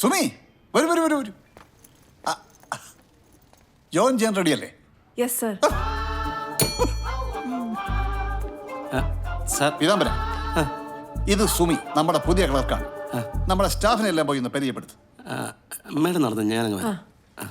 സുമി വരൂ വരൂ വരൂ വരൂ. ആ, ആ. ജോയിൻ ചെയ്യാൻ റെഡിയല്ലേ യെസ് സർ സാർ. പീതാംബര ഇത് സുമി നമ്മുടെ പുതിയ ക്ലർക്കാണ്. നമ്മുടെ സ്റ്റാഫിനെ എല്ലാം പോയി ഒന്ന് പരിചയപ്പെടുത്തു. മേഡം നടന്നു ഞാനങ്ങ് വരാം. ആ.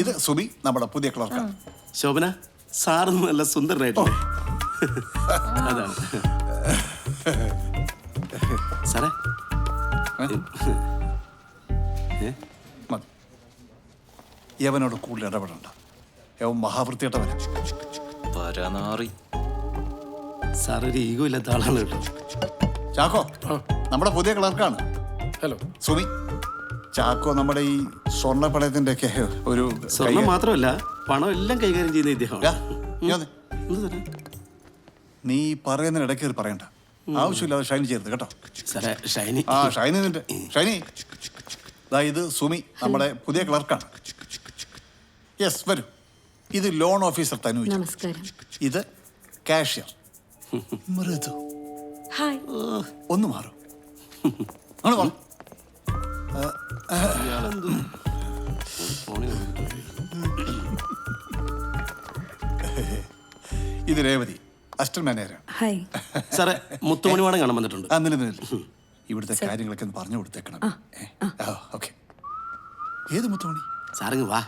ഇത് സുബി നമ്മുടെ പുതിയ ക്ലർക്കാണ് ശോഭന സാറ് നല്ല സുന്ദരനായിട്ടില്ലേ? അതാണ്. സാറേ? മതി. യവനോട് കൂടുതൽ ഇടപെടണ്ട. യവൻ മഹാവൃത്തിയിട്ടവനാ പരനാറി സാർ ഒരു ഈഗോ ഇല്ലാത്ത ആളാണ് കേട്ടോ. ചാക്കോ നമ്മുടെ പുതിയ ക്ലർക്കാണ്. ഹലോ. സുമി ചാക്കോ നമ്മുടെ ഈ സ്വർണ പണയത്തിന്റെ ഒക്കെ ഒരു സ്വർണം കൈകാര്യം- മാത്രമല്ല പണം എല്ലാം കൈകാര്യം ചെയ്യുന്ന ഇദ്ദേഹം നീ പറയുന്നതിനിടയ്ക്ക് പറയുന്നതിന് ഇടയ്ക്ക് കയറി പറയണ്ട. ആവശ്യമില്ലാതെ ഷൈനി ചെയ്യരുത് കേട്ടോ. ഷൈനി. ആ ഷൈനി നിന്റെ ഷൈനി. ഇത് സുമി നമ്മുടെ പുതിയ ക്ലർക്കാണ്. യെസ് വരൂ. ഇത് ലോൺ ഓഫീസർ തനു ഇത് കാഷ്യർ. മൃദു. ഒന്ന് മാറും. ഇത് രേവതി അസ്റ്റർ മാനേജറാണ്. ഹായ്. സാറേ മുത്തുമണിവാടം കാണാൻ വന്നിട്ടുണ്ട്. ആ നില നില. ഇവിടുത്തെ കാര്യങ്ങളൊക്കെ ഒന്ന് പറഞ്ഞു കൊടുത്തേക്കണം. ഓക്കെ. ഏത് മുത്തുമണി? സാറിങ് വാ.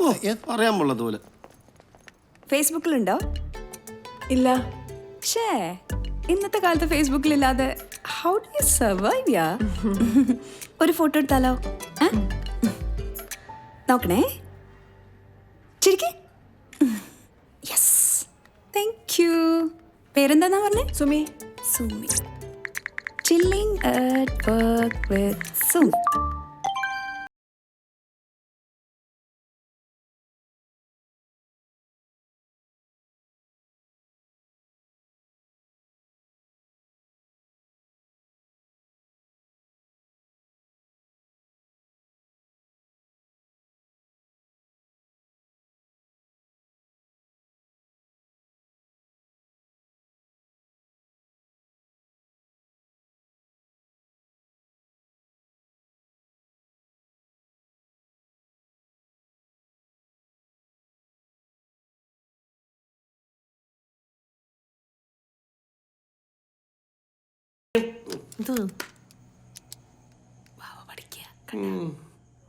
ഓ പറയാൻ പോലെ. ഫേസ്ബുക്കിലുണ്ടോ? ഇല്ല. ഷേ. ഇന്നത്തെ കാലത്ത് ഫേസ്ബുക്കിൽ ഇല്ലാതെ ഹൗ ഡു യു സർവൈവ് യാ? ഒരു ഫോട്ടോ എടുത്താലോ? നോക്കണേ. ചിരിക്കേ. യെസ് താങ്ക് യു പേരെന്താന്നാ പറഞ്ഞേ? Sumi. Sumi. Chilling at work with Sumi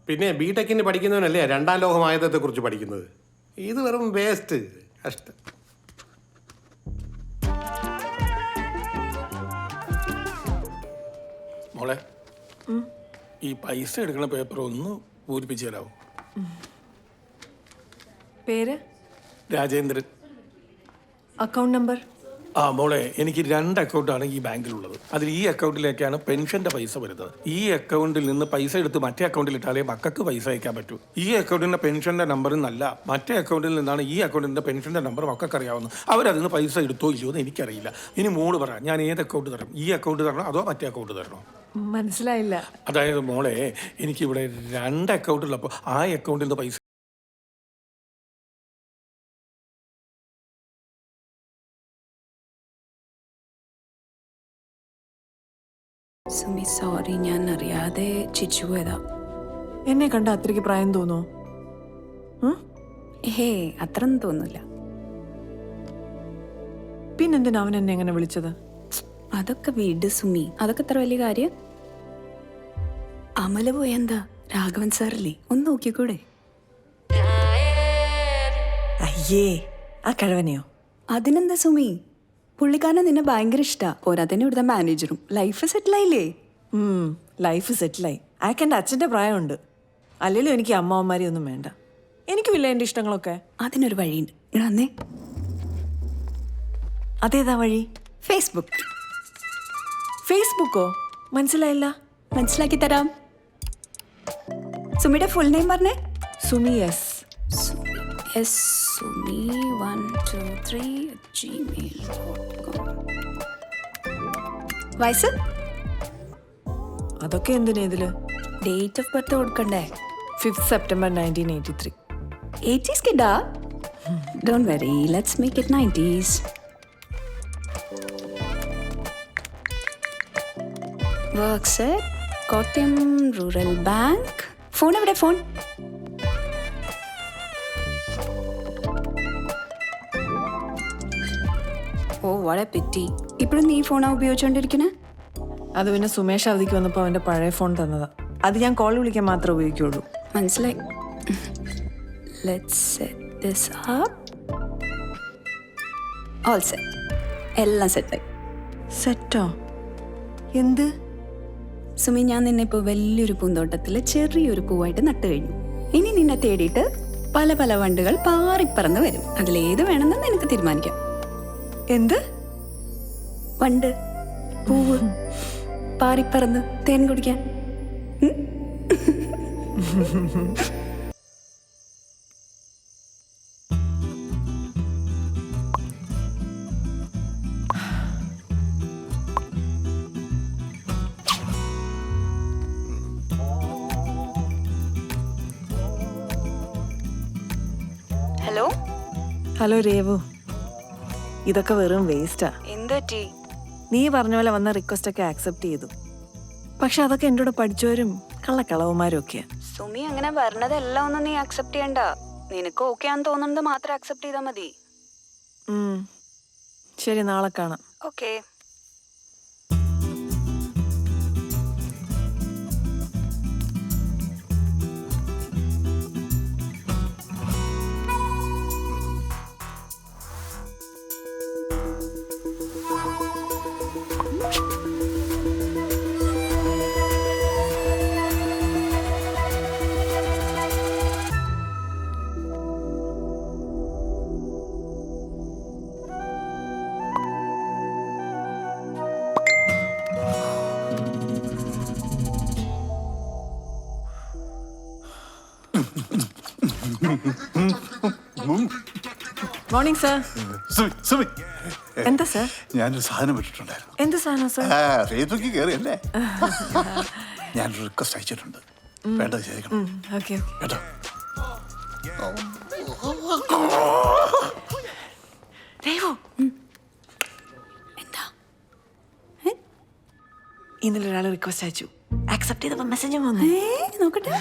പിന്നെ ബി ടെക്കിന് പഠിക്കുന്നവനല്ലേ രണ്ടാം ലോകമായതത്തെ കുറിച്ച് പഠിക്കുന്നത്? ഇത് വെറും വേസ്റ്റ് കഷ്ടം. മോളെ ഈ പൈസ എടുക്കുന്ന പേപ്പർ ഒന്ന് പൂരിപ്പിച്ചു തരാമോ പേര്? രാജേന്ദ്രൻ. അക്കൗണ്ട് നമ്പർ ആ മോളെ എനിക്ക് രണ്ട് അക്കൗണ്ടാണ് ഈ ബാങ്കിലുള്ളത്. അതിൽ ഈ അക്കൗണ്ടിലേക്കാണ് പെൻഷന്റെ പൈസ വരുന്നത്. ഈ അക്കൗണ്ടിൽ നിന്ന് പൈസ എടുത്ത് മറ്റേ അക്കൗണ്ടിൽ ഇട്ടാലേ മക്കൾക്ക് പൈസ അയക്കാൻ പറ്റൂ. ഈ അക്കൗണ്ടിന്റെ പെൻഷന്റെ നമ്പർ നല്ല. മറ്റേ അക്കൗണ്ടിൽ നിന്നാണ് ഈ അക്കൗണ്ടിന്റെ പെൻഷന്റെ നമ്പർ മക്കൾക്ക് അറിയാവുന്നത് അവരതിൽ നിന്ന് പൈസ എടുത്തോ ഇല്ലയോ എന്ന് എനിക്കറിയില്ല. ഇനി മോൾ പറ ഞാൻ ഏത് അക്കൗണ്ട് തരണം? ഈ അക്കൗണ്ട് തരണോ അതോ മറ്റേ അക്കൗണ്ട് തരണോ? മനസ്സിലായില്ല. അതായത് മോളെ എനിക്കിവിടെ രണ്ട് അക്കൗണ്ടുള്ളപ്പോൾ ആ അക്കൗണ്ടിൽ നിന്ന് പൈസ സുമി സോറി ഞാൻ അറിയാതെ ചിച്ചു പോയതാ. എന്നെ കണ്ട അത്രയ്ക്ക് പ്രായം തോന്നോ ഹേ അത്രയൊന്നും തോന്നില്ല പിന്നെന്തിനാ അവൻ എന്നെ എങ്ങനെ വിളിച്ചത്? അതൊക്കെ വീട് സുമി. അതൊക്കെ എത്ര വലിയ കാര്യം? അമല പോയെന്താ രാഘവൻ സാറല്ലേ? ഒന്ന് നോക്കിക്കൂടെ? അയ്യേ ആ കിഴവനെയോ? അതിനെന്താ സുമി? പുള്ളിക്കാരനെ നിന്നെ ഭയങ്കര ഇഷ്ടാ. പോരാത്തന്നെ ഇവിടുത്തെ മാനേജറും ലൈഫ് സെറ്റിലായില്ലേ ലൈഫ് സെറ്റിലായി അയാൾക്ക് എന്റെ അച്ഛന്റെ പ്രായമുണ്ട്. അല്ലെങ്കിലും എനിക്ക് അമ്മാവന്മാരെ ഒന്നും വേണ്ട. എനിക്കുമില്ല എന്റെ ഇഷ്ടങ്ങളൊക്കെ. അതിനൊരു വഴിയുണ്ട്. അന്നേ അതേതാ വഴി? ഫേസ്ബുക്ക് ഫേസ്ബുക്കോ മനസ്സിലായില്ല? മനസ്സിലാക്കി തരാം. സുമിയുടെ ഫുൾ നെയിം പറഞ്ഞേ? Sumi S S Sumi one two three Gmail വയസ്സ്? അതൊക്കെ എന്തിനാ ഇതിൽ? ഡേറ്റ് ഓഫ് ബർത്ത് കൊടുക്കണ്ടേ? Fifth September nineteen eighty three eighties കിഡാ don't worry let's make it nineties works Kottayam rural bank phone എവിടെ ഫോൺ ഓ വളരെ പറ്റി. ഇപ്പോഴും നീ ഫോണാ ഉപയോഗിച്ചോണ്ടിരിക്കുന്നത് അത് പിന്നെ സുമേഷ് അവധിക്ക് വന്നപ്പോൾ അവന്റെ പഴയ ഫോൺ തന്നതാ. അത് ഞാൻ കോൾ വിളിക്കാൻ മാത്രമേ ഉപയോഗിക്കുള്ളൂ. മനസ്സിലായി. Let's set this up all set എല്ലാം സെറ്റായി സെറ്റോ എന്ത്? സുമി ഞാൻ നിന്നെ ഇപ്പോൾ വലിയൊരു പൂന്തോട്ടത്തിൽ ചെറിയൊരു പൂവായിട്ട് നട്ടു കഴിഞ്ഞു. ഇനി നിന്നെ തേടിയിട്ട് പല പല വണ്ടുകൾ പാറിപ്പറന്ന് വരും. അതിലേത് വേണമെന്ന് നിനക്ക് തീരുമാനിക്കാം. എന്ത്? വണ്ട് പൂവ് പാറിപ്പറന്ന് തേൻ കുടിക്കാൻ. ഹലോ ഹലോ രേവു ഇതൊക്കെ വെറും വേസ്റ്റാ എന്താ നീ പറഞ്ഞ പോലെ വന്ന റിക്വസ്റ്റ് ഒക്കെ ആക്സെപ്റ്റ് ചെയ്തു. പക്ഷെ അതൊക്കെ എന്റെ കൂടെ പഠിച്ചവരും കള്ളക്കളവന്മാരും ഒക്കെയാ. സുമി അങ്ങനെ പറഞ്ഞതെല്ലാം ഒന്നും നീ ആക്സെപ്റ്റ് ചെയ്യണ്ട. നിനക്ക് ഓക്കെ ആണെന്ന് തോന്നുന്നത് മാത്രം ആക്സെപ്റ്റ് ചെയ്താൽ മതി. ശരി നാളെ കാണാം. Okay morning sir. Sumi Sumi. എന്താ സർ? ഞാനൊരു സാധനം ഇട്ടിട്ടുണ്ടായിരുന്നു എന്ത് സാധനം സർ? ആ ഫേസ്ബുക്കിൽ കയറിയല്ലേ ഞാനൊരു റിക്വസ്റ്റ് അയച്ചിട്ടുണ്ട്. വേണ്ടത് ചെയ്തേക്കണം. ഓക്കെ കേട്ടോ? രേവു. എന്താ? ഇന്നലെ ഒരാൾ റിക്വസ്റ്റ് അയച്ചു. ആക്സെപ്റ്റ് ചെയ്തപ്പോൾ മെസ്സേജ് വന്നു. നോക്കട്ടെ.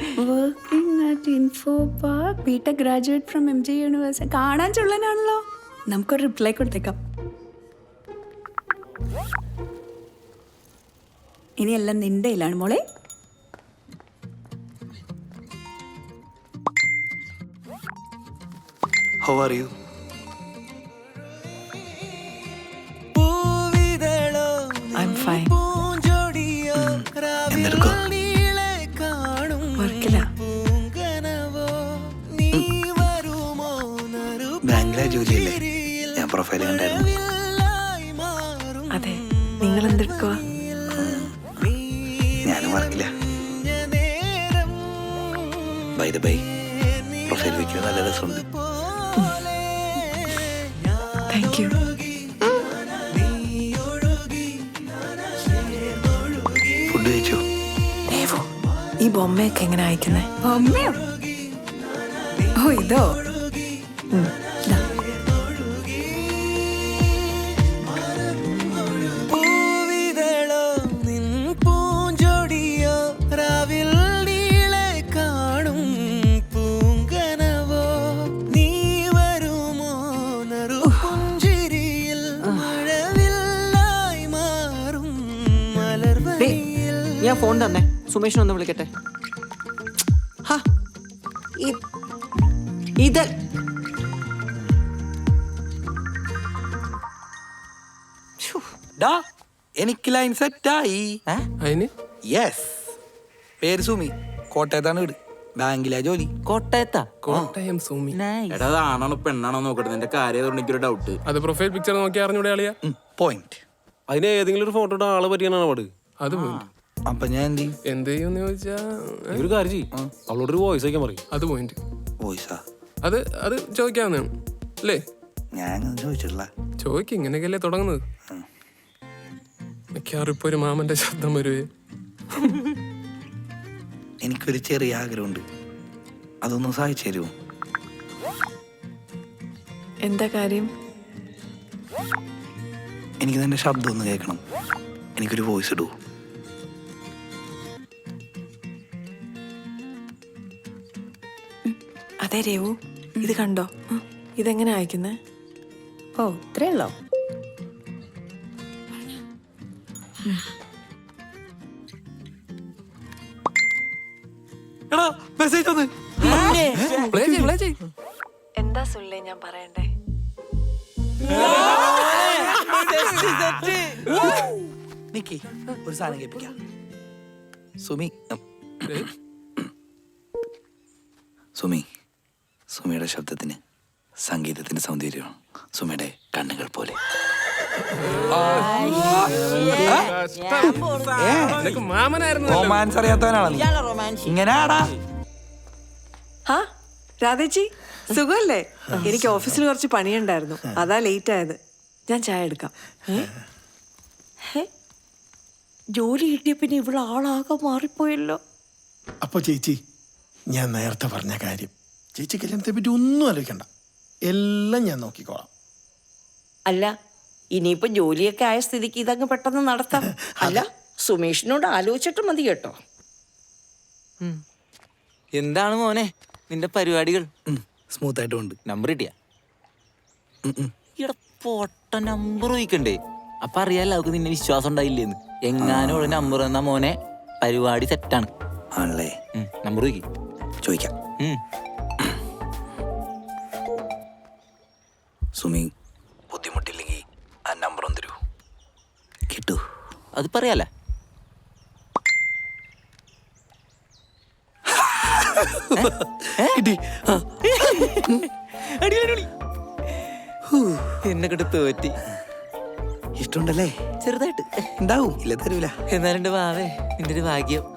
Working at info park B Tech graduate from M G university കാണാൻ ചുള്ളനാണല്ലോ. നമുക്കൊരു റിപ്ലൈ കൊടുത്തേക്കാം. ഇനിയെല്ലാം നിന്റെ കയ്യിലാണ് മോളെ. How are യു എന്തെടുക്കുക ഞാനും വർക്കില്ല ബൈ ദ ബൈ പ്രൊഫൈൽ വെക്കാൻ നല്ല രസമുണ്ട്. താങ്ക് യു ഫുഡ് കഴിച്ചോ? രേവു ഈ ബൊമ്മയൊക്കെ എങ്ങനെ അയക്കുന്നേ? ബൊമ്മയോ ഓ ഇതോ? തന്നെ സുമേഷിനെ ഒന്ന് വിളിക്കട്ടെ. ഇത്. എനിക്ക് ലൈൻ സെറ്റായി അതിന് യെസ് പേര് സുമി. കോട്ടയത്താണ് വീട്. ബാങ്കിലെ ജോലി. കോട്ടയത്താ? കോട്ടയം സൂമി. എടാ ആണാണോ പെണ്ണാണോ നോക്കട്ടെ? നിന്റെ കാര്യം എനിക്കൊരു ഡൗട്ട് അത് പ്രൊഫൈൽ പിക്ചർ നോക്കി അറിഞ്ഞൂടെ ആളിയാ പോയിന്റ് അതിന് ഏതെങ്കിലും ഒരു ഫോട്ടോ ആൾ പറ്റിയാണ് പാട് അത് പോയി അപ്പൊ ഞാൻ എന്ത് ചെയ്യും? എന്ത് ചെയ്യുമെന്ന് ചോദിച്ചാ ഒരു കാര്യം ചെയ്യും. അവളോടൊരു വോയിസ് അയക്കാൻ പറയും. അത് പോയിന്റ് വോയിസാ അത് അത് ചോദിക്കാവുന്നതാണ് അല്ലേ? ഞാൻ ചോദിച്ചിട്ടില്ല. ചോദിക്കും ഇങ്ങനെയൊക്കെയല്ലേ തുടങ്ങുന്നത്? മിക്കവാറും ഇപ്പൊ ഒരു മാമന്റെ ശബ്ദം വരുവേ. എനിക്കൊരു ചെറിയ ആഗ്രഹമുണ്ട്. അതൊന്ന് സഹായിച്ചു തരുമോ എന്താ കാര്യം? എനിക്ക് നിന്റെ ശബ്ദം ഒന്ന് കേൾക്കണം. എനിക്കൊരു വോയിസ് ഇടൂ. അതെ രേവു ഇത് കണ്ടോ? ഇതെങ്ങനെ അയക്കുന്നേ? ഓ ഇത്രേ ഉള്ളോ? എടാ മെസ്സേജ് ഒന്ന് പ്ലേ ചെയ്യ് പ്ലേ ചെയ്യ്. എന്താ സുല്ലേ ഞാൻ പറയണ്ടേ? നിക്കി ഒരു സാധനം കേൾപ്പിക്കാം. സുമി സുമി സുമിയുടെ ശബ്ദത്തിന് സംഗീതത്തിന്റെ സൗന്ദര്യം സുമിയുടെ കണ്ണുകൾ പോലെ. റൊമാൻസ് അറിയാത്തവനാണ് ഇങ്ങനെയാടാ ഹാ രാധേച്ചി സുഖല്ലേ? എനിക്ക് ഓഫീസിൽ കുറച്ച് പണിയുണ്ടായിരുന്നു. അതാ ലേറ്റ് ആയത്. ഞാൻ ചായ എടുക്കാം. ജോലി കിട്ടിയ പിന്നെ ഇവിടെ ആളാകെ മാറിപ്പോയല്ലോ. അപ്പൊ ചേച്ചി ഞാൻ നേരത്തെ പറഞ്ഞ കാര്യം. ചേച്ചി കല്യാണത്തെ പറ്റി ഒന്നും ആലോചിക്കണ്ട. എല്ലാം ഞാൻ നോക്കിക്കോളാം. അല്ല ഇനിയിപ്പോ ജോലിയൊക്കെ ആയ സ്ഥിതിക്ക് ഇതങ്ങ് പെട്ടെന്ന് നടത്താം. അല്ല സുമേഷിനോട് ആലോചിച്ചിട്ട് മതി കേട്ടോ. എന്താണ് മോനെ നിന്റെ പരിപാടികൾ? സ്മൂത്ത് ആയിട്ട് ഉണ്ട് നമ്പർ കിട്ടിയ? ഇവിടെ പൊട്ട നമ്പർ ചോദിക്കണ്ടേ? അപ്പൊ അറിയാലോ അവർക്ക് നിന്നെ വിശ്വാസം ഉണ്ടായില്ലേന്ന്. എങ്ങാനും ഉള്ള നമ്പർ തന്നാ മോനെ പരിപാടി സെറ്റാണ് ആണല്ലേ? നമ്പർ ചോദിക്കാം. ചോദിക്കാം. സുമി ബുദ്ധിമുട്ടില്ലെങ്കിൽ ആ നമ്പർ ഒന്ന് തരൂ. കിട്ടു. അത് പറയാലേ. എന്നെ കിട്ട് തോറ്റി. ഇഷ്ടമുണ്ടല്ലേ? ചെറുതായിട്ട്. ഉണ്ടാവും. ഇല്ല തരൂല. എന്നാലും വാവേ നിന്റെ ഒരു ഭാഗ്യം.